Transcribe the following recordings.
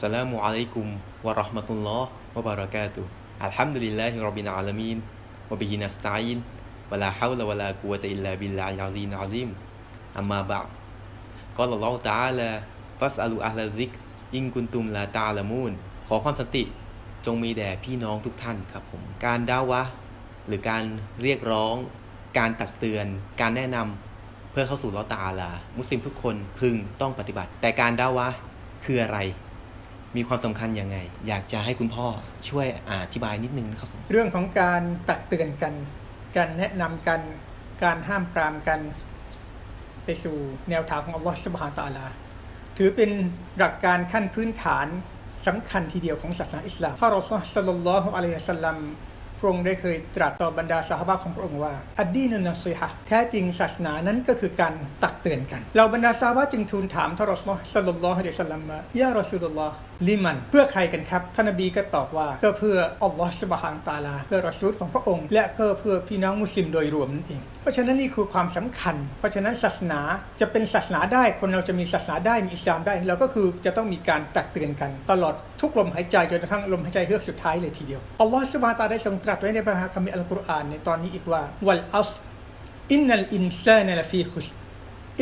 สลามุอะลัยกุมวะราะห์มะตุลลอฮ์วะบะเราะกาตุอัลฮัมดุลิลลาฮิร็อบบิลอาลามีนวะบิฮินัสตะอีนวะลาฮาวละวะลากุวะตะอิลลาบิลลาฮิลอะซีอะซีมอัมมาบะกอลลอฮุตะอาลาฟัสอะลูอะห์ละซิกอินกุนตุมลาตะอาละมูนขอความสันติจงมีแด่พี่น้องทุกท่านครับผม การดาวะ หรือการเรียกร้อง การตักเตือน การแนะนำเพื่อเข้าสู่ลอตาลา มุสลิมทุกคนพึงต้องปฏิบัติ แต่การดาวะคืออะไร มีความสำคัญยังไง อยากจะให้คุณพ่อช่วยอธิบายนิดนึงนะครับผมเรื่องของการตักเตือนกัน การแนะนำกัน การห้ามปรามกัน ไปสู่แนวทางของอัลลอฮฺสุบฮานตะอาลา ถือเป็นหลักการขั้นพื้นฐานสำคัญทีเดียวของศาสนาอิสลามพระรอซูลสัลลัลลอฮุอะลัยฮิสัลลัมพระองค์ได้เคยตรัสต่อบรรดาสหายของพระองค์ว่า อัดดีนุนนัซีฮะแท้จริงศาสนานั้นก็คือการตักเตือนกัน เราบรรดาสหายจึงทูลถามท่ารอซูลสัลลัลลอฮุอะลัยฮิสัลลัมว่ายารอซูลุลลอฮ์ ลิมัน เพื่อใครกันครับ ท่านนบีก็ตอบว่าก็เพื่ออัลลอฮฺสุบฮานตาลา เพื่อรอซูลของพระองค์ และก็เพื่อพี่น้องมุสลิมโดยรวมนั่นเอง เพราะฉะนั้นนี่คือความสำคัญ เพราะฉะนั้นศาสนาจะเป็นศาสนาได้ คนเราจะมีศาสนาได้มีอิสลามได้เราก็คือจะต้องมีการตักเตือนกัน ตลอดทุกลมหายใจจนกระทั่งลมหายใจเฮือกสุดท้ายเลยทีเดียวอัลลอฮฺสุบฮานตาลาได้ทรงตรัสไว้ในพระคัมภีร์อัลกุรอานในตอนนี้อีกว่าวัลอัสอินนัลอินซานลฟีคุส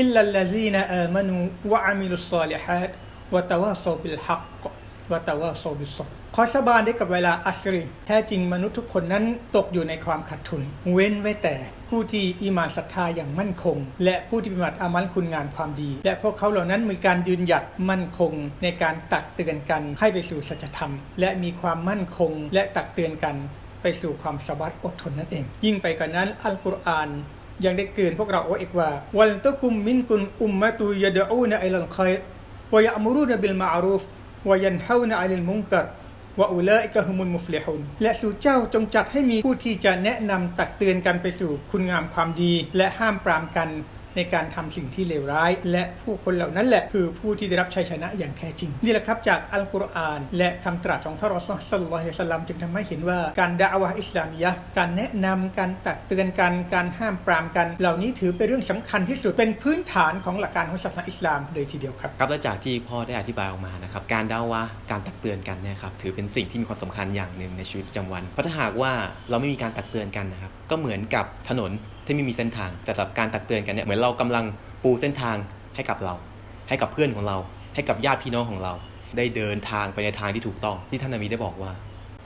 อิลลัลลซีนอามานูวะอามิลุสซอลิฮัต วะตวาซบิลฮักกวะตวาซบิสซอบขอสาบานได้กับเวลาอัสรีแท้จริงมนุษย์ทุกคนนั้นตกอยู่ในความขัดทุน เว้นไว้แต่ผู้ที่อีหมานศรัทธาอย่างมั่นคง และผู้ที่ปฏิบัติอามัลคุณงานความดี และพวกเขาเหล่านั้นมีการยืนหยัดมั่นคง ในการตักเตือนกันให้ไปสู่สัจธรรม และมีความมั่นคง และตักเตือนกัน ไปสู่ความสบัดอดทนนั่นเอง ยิ่งไปกว่านั้นอัลกุรอานยังได้เตือนพวกเราเอาอีกว่า วัลตะกุมมินกุนอุมมะตุยะดอูนอิลัลคอย รวะยะอ์มุรูนบิลมะอารูฟวะยันฮาวนะอันิลมุนกัรวะอุลอิกะฮุมุลมุฟลิฮุนและสู่เจ้าจงจัดให้มีผู้ที่จะแนะนำตักเตือนกันไปสู่คุณงามความดี และห้ามปรามกัน ในการทำสิ่งที่เลวร้าย และผู้คนเหล่านั้นแหละคือผู้ที่ได้รับชัยชนะอย่างแท้จริง นี่แหละครับจากอัลกุรอาน และคำตรัสของท่านรอซูลสัลลัลลอฮิสัลลัมจึงทำให้เห็นว่าการดะอาวะอิสลามียะการแนะนำการตักเตือนกันการห้ามปรามกัน เหล่านี้ถือเป็นเรื่องสำคัญที่สุดเป็นพื้นฐานของหลักการของศาสนาอิสลามเลยทีเดียวครับครับและจากที่พ่อได้อธิบายออกมานะครับการดาวะการตักเตือนกันเนี่ยครับถือเป็นสิ่งที่มีความสำคัญอย่างหนึ่งในชีวิตประจำวันเพราะถ้าหากว่าเราไม่มีการตักเตือนกันนะครับก็เหมือนกับถนน ที่ไม่มีเส้นทาง แต่สำหรับการตักเตือนกันเนี่ยเหมือนเรากำลังปูเส้นทางให้กับเรา ให้กับเพื่อนของเรา ให้กับญาติพี่น้องของเรา ได้เดินทางไปในทางที่ถูกต้องที่ท่านนบีได้บอกว่า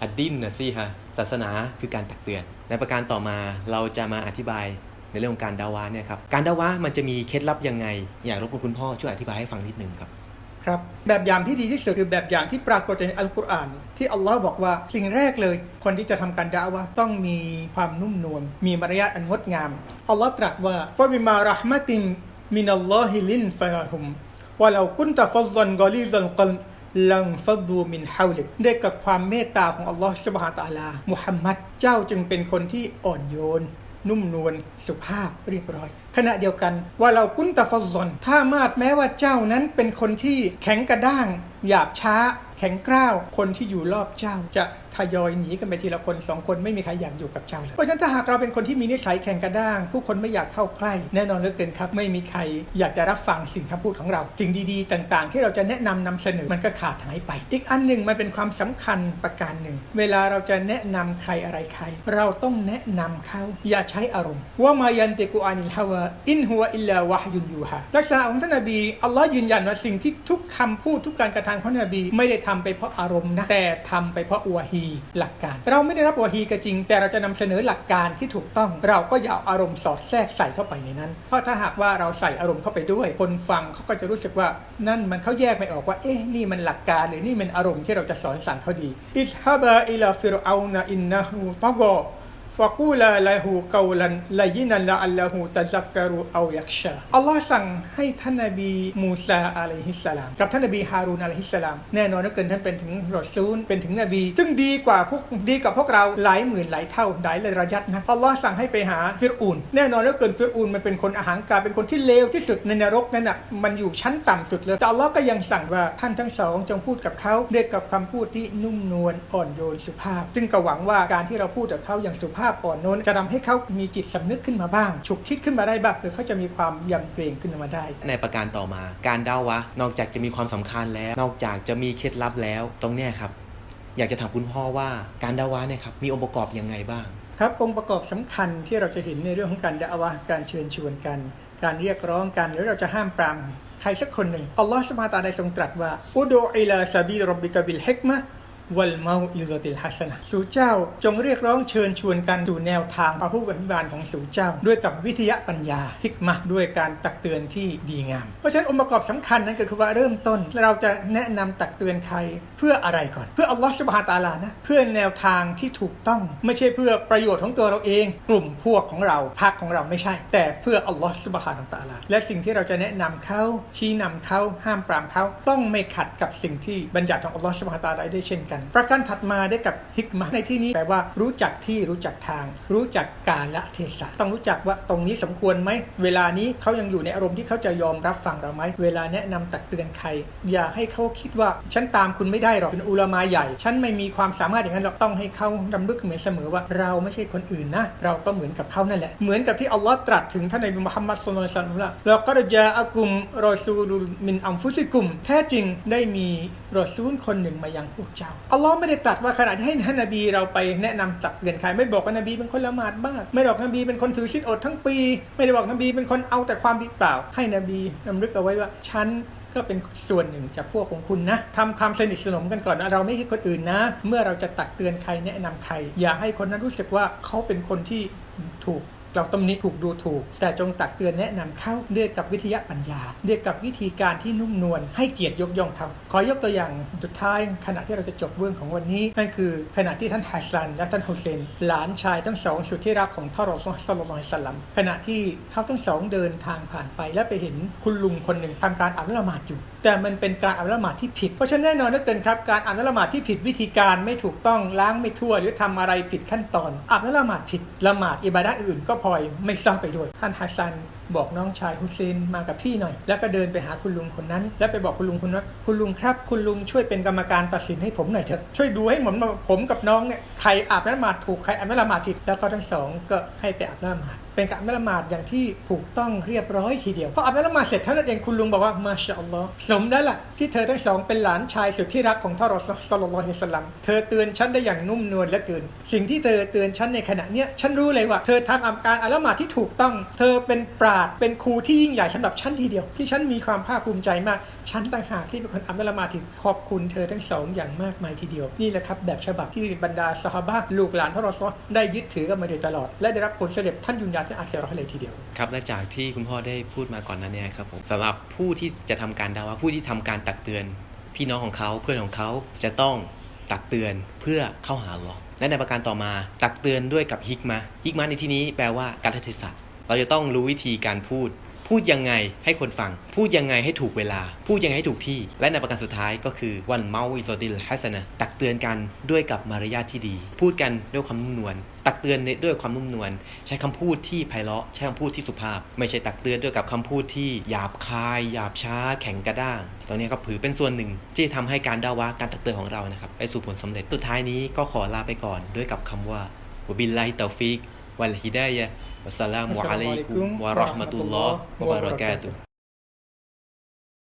อัดดินนะสิฮะศาสนาคือการตักเตือน ในประการต่อมาเราจะมาอธิบายในเรื่องของการดาวะเนี่ยครับการดาวะมันจะมีเคล็ดลับยังไง อยากรบกวนคุณพ่อช่วยอธิบายให้ฟังนิดนึงครับ ครับแบบอย่างที่ดีที่สุดคือแบบอย่างที่ปรากฏในอัลกุรอานที่อัลลอฮ์บอกว่าสิ่งแรกเลย คนที่จะทำการดะอาวะห์ต้องมีความนุ่มนวลมีมารยาทอันงดงามอัลลอฮ์ตรัสว่าฟะบิมารห์มะติมมินัลลอฮิลินฟะฮุมวะลากุนตะฟัฎลันกอลีซัลกลลังฟัดูมินฮาวลิกด้วยกับความเมตตาของอัลลอฮ์สุบฮานะฮูวะตะอาลา มุฮัมมัดเจ้าจึงเป็นคนที่อ่อนโยน นุ่มนวลสุภาพเรียบร้อย ขณะเดียวกันว่าเรากุนตะฟัซอนถ้ามาดแม้ว่าเจ้านั้นเป็นคนที่แข็งกระด้าง หยาบช้า แข็งกร้าวคนที่อยู่รอบเจ้าจะทยอยหนีกันไปทีละคนสองคนไม่มีใครอยากอยู่กับเจ้าเลยเพราะฉะนั้นถ้าหากเราเป็นคนที่มีนิสัยแข็งกระด้าง ผู้คนไม่อยากเข้าใกล้ แน่นอนเหลือเกินครับ ไม่มีใครอยากจะรับฟังสิ่งคำพูดของเราสิ่งดีๆ ต่างๆ ที่เราจะแนะนำนำเสนอมันก็ขาดหายไป อีกอันหนึ่งมันเป็นความสำคัญประการหนึ่ง เวลาเราจะแนะนำใครอะไรใคร เราต้องแนะนำเขาอย่าใช้อารมณ์ว่ามายันเตกุอานิลฮาวาอินฮัวอิลลาวะยุนยูฮาลักษณะของท่านนบีอัลลอฮ์ยืนยันว่าสิ่งที่ทุกคำพูดทุกการกระทำของท่านนบีไม่ได้ทำไปเพราะอารมณ์นะแต่ทำไปเพราะอวฮีหลักการ เราไม่ได้รับอวฮีก็จริง แต่เราจะนำเสนอหลักการที่ถูกต้อง เราก็อย่าเอาอารมณ์สอดแทรกใส่เข้าไปในนั้น เพราะถ้าหากว่าเราใส่อารมณ์เข้าไปด้วย คนฟังเขาก็จะรู้สึกว่านั่นมันเขาแยกไม่ออกว่าเอ๊ะนี่มันหลักการหรือนี่มันอารมณ์ที่เราจะสอนสั่งเขาดีอิสฮาบะอิลาฟิรเอานะอินนะฮูตอกอ ฟะกูลาละหูกาลันลายินันละอัลลอฮูตะซักกะรูเอายักชาอัลลอฮ์สั่งให้ท่านนบีมูซาอะลัยฮิสสลาม กับท่านนบีฮารูนอะลัยฮิสสลามแน่นอนว่าเกินท่านเป็นถึงรอซูลเป็นถึงนบี ซึ่งดีกว่าพวกดีกับพวกเราหลายหมื่นหลายเท่าหลายระยัดนะอัลลอฮ์สั่งให้ไปหาฟิรูนแน่นอนว่าเกินฟิรูนมันเป็นคนอาหารการเป็นคนที่เลวที่สุดในนรกนั่นน่ะมันอยู่ชั้นต่ำสุดเลยแต่อัลลอฮ์ก็ยังสั่งว่าท่านทั้งสองจงพูดกับเขาด้วยกับคำพูดที่นุ่มนวลอ่อนโยนสุภาพ ซึ่งก็หวังว่าการที่เราพูดกับเขาอย่างสุภาพอ่อนโน้นจะทำให้เขามีจิตสำนึกขึ้นมาบ้าง ฉุกคิดขึ้นมาได้บ้างหรือเขาจะมีความยำเกรงขึ้นมาได้ ในประการต่อมา การดาวะ นอกจากจะมีความสำคัญแล้ว นอกจากจะมีเคล็ดลับแล้ว ตรงเนี้ยครับ อยากจะถามคุณพ่อว่าการดาวะเนี่ยครับมีองค์ประกอบยังไงบ้างครับองค์ประกอบสำคัญที่เราจะเห็นในเรื่องของการดะอาวะห์การเชิญชวนกัน การเรียกร้องกันหรือเราจะห้ามปรามใครสักคนหนึ่งอัลลอฮฺสุบฮานะฮูวะตะอาลาได้ทรงตรัสว่าอุดูอิลาซาบีรับบิกะบิลฮิกมะห์ วัลเมาอิลซติลฮัสนะสู่เจ้า จงเรียกร้องเชิญชวนกันสู่แนวทางพระผู้อภิบาลของสู่เจ้า ด้วยกับวิทยาปัญญาฮิกมะด้วยการตักเตือนที่ดีงาม เพราะฉะนั้นองค์ประกอบสำคัญนั้นก็คือว่าเริ่มต้น เราจะแนะนำตักเตือนใครเพื่ออะไรก่อน เพื่ออัลลอฮฺสุบฮานะฮูวะตาลานะเพื่อแนวทางที่ถูกต้อง ไม่ใช่เพื่อประโยชน์ของตัวเราเอง กลุ่มพวกของเราพรรคของเราไม่ใช่ แต่เพื่ออัลลอฮฺสุบฮานะฮูวะตาลาและสิ่งที่เราจะแนะนำเขาชี้นำเขาห้ามปรามเขาต้องไม่ขัดกับสิ่งที่บัญญัติของอัลลอฮฺสุบฮานะฮูวะตาลาได้เช่นกันประการถัดมาได้กับฮิกมะห์ในที่นี้แปลว่ารู้จักที่รู้จักทาง รู้จักกาลเทศะต้องรู้จักว่าตรงนี้สมควรไหมเวลานี้เขายังอยู่ในอารมณ์ที่เขาจะยอมรับฟังเราไหมเวลาแนะนำตักเตือนใคร อย่าให้เขาคิดว่าฉันตามคุณไม่ได้หรอกเป็นอุลามาใหญ่ ฉันไม่มีความสามารถอย่างนั้นหรอกต้องให้เขาดำลึกเหมือนเสมอว่าเราไม่ใช่คนอื่นนะ เราก็เหมือนกับเขานั่นแหละ เหมือนกับที่อัลลอฮ์ตรัสถึงท่านในมุฮัมมัดสุลลัลซัลลัมว่าเราก็จะอากุมรอซูลุลมินอัมฟุซิกุม แท้จริงได้มีรอซูลคนหนึ่งมายังพวกเจ้าอัลลอฮ์ไม่ได้ตรัสว่าขณะที่ให้ท่านนบีเราไปแนะนำตักเตือนใครไม่บอกว่านบีเป็นคนละหมาดบ้างไม่บอกนบีเป็นคนถือศีลอดทั้งปี ไม่ได้บอกนบีเป็นคนเอาแต่ความดีเปล่า ให้นบีนำลึกเอาไว้ว่าฉันก็เป็นส่วนหนึ่งจากพวกของคุณนะทำความสนิทสนมกันก่อนนะเราไม่ใช่คนอื่นนะ เมื่อเราจะตักเตือนใครแนะนำใคร อย่าให้คนนั้นรู้สึกว่าเขาเป็นคนที่ถูก เราตำหนิถูกดูถูก แต่จงตักเตือนแนะนำเขาด้วยกับวิทยาปัญญาด้วยกับวิธีการที่นุ่มนวลให้เกียรติยกย่องเขาขอยกตัวอย่างสุดท้ายขณะที่เราจะจบเรื่องของวันนี้ นั่นคือขณะที่ท่านฮัสซัน และท่านฮุเซน หลานชายทั้งสองสุดที่รักของท่านรอซูลสลลัลลอฮุอะลัยฮิสลัมขณะที่เขาทั้งสองเดินทางผ่านไป และไปเห็นคุณลุงคนหนึ่งทำการอาบน้ำละหมาดอยู่ แต่มันเป็นการอาบน้ำละหมาดที่ผิด เพราะฉะนั้นแน่นอนนักเกินครับการอาบน้ำละหมาดที่ผิดวิธีการไม่ถูกต้องล้างไม่ทั่ว หรือทำอะไรผิดขั้นตอนอาบน้ำละหมาดผิดละหมาดอิบาดะอื่นก็พลอยไม่ทราบไปด้วย ท่านฮัสซันบอกน้องชายฮุเซนมากับพี่หน่อย แล้วก็เดินไปหาคุณลุงคนนั้น แล้วไปบอกคุณลุงคนนั้นคุณลุงครับ คุณลุงช่วยเป็นกรรมการตัดสินให้ผมหน่อยเถอะช่วยดูให้ผมหน่อยผมกับน้องเนี่ยใครอาบน้ำละหมาดถูกใครอาบน้ำละหมาดผิดแล้วก็ทั้งสองก็ให้ไปอาบน้ำละหมาดเป็นการละหมาดอย่างที่ถูกต้องเรียบร้อยทีเดียวพออาบน้ำละหมาดเสร็จเท่านั้นเองคุณลุงบอกว่ามาชาอัลลอฮ์สมแล้วล่ะที่เธอทั้งสองเป็นหลานชายสุดที่รักของท่านรอซูลสัลลลอฮิสลัมเธอเตือนฉันได้อย่างนุ่มนวลเหลือเกิน สิ่งที่เธอเตือนฉันในขณะเนี้ยฉันรู้เลยว่า เธอทำอาการอาละหมาดที่ถูกต้อง เธอเป็นปราดเป็นครูที่ยิ่งใหญ่สำหรับฉันทีเดียว ที่ฉันมีความภาคภูมิใจมาก ฉันต่างหากที่เป็นคนอาบน้ำลมาดที่ขอบคุณเธอทั้งสองอย่างมากมายทีเดียว นี่แหละครับ แบบฉบับที่บรรดาซอฮาบะห์ลูกหลานท่านรอซูลได้ยึดถือกันมาโดยตลอด และได้รับผลเสด็จท่านยุนยานในอาคีเรย์เลยทีเดียวครับและจากที่คุณพ่อได้พูดมาก่อนนั้นเนี่ยครับผมสำหรับผู้ที่จะทำการดาวะผู้ที่ทำการตักเตือน พี่น้องของเขาเพื่อนของเขาจะต้องตักเตือนเพื่อเข้าหาอัลอและในประการต่อมาตักเตือนด้วยกับฮิกมะฮิกมะในที่นี้แปลว่าการเทศะ เราจะต้องรู้วิธีการพูด พูดยังไงให้คนฟัง พูดยังไงให้ถูกเวลา พูดยังไงให้ถูกที่ และในประการสุดท้ายก็คือวันเมาอิโซดิลฮัสนะตักเตือนกันด้วยกับมารยาทที่ดี พูดกันด้วยความนุ่มนวลตักเตือนด้วยความนุ่มนวลใช้คำพูดที่ไพเราะใช้คำพูดที่สุภาพ ไม่ใช่ตักเตือนด้วยกับคำพูดที่หยาบคาย หยาบช้า แข็งกระด้างตรงนี้ก็ถือเป็นส่วนหนึ่งที่ทำให้การด่าวะการตักเตือนของเรานะครับไปสู่ผลสำเร็จสุดท้ายนี้ก็ขอลาไปก่อนด้วยกับคำว่าบิลลาฮิตตอฟิก วัลฮิดาย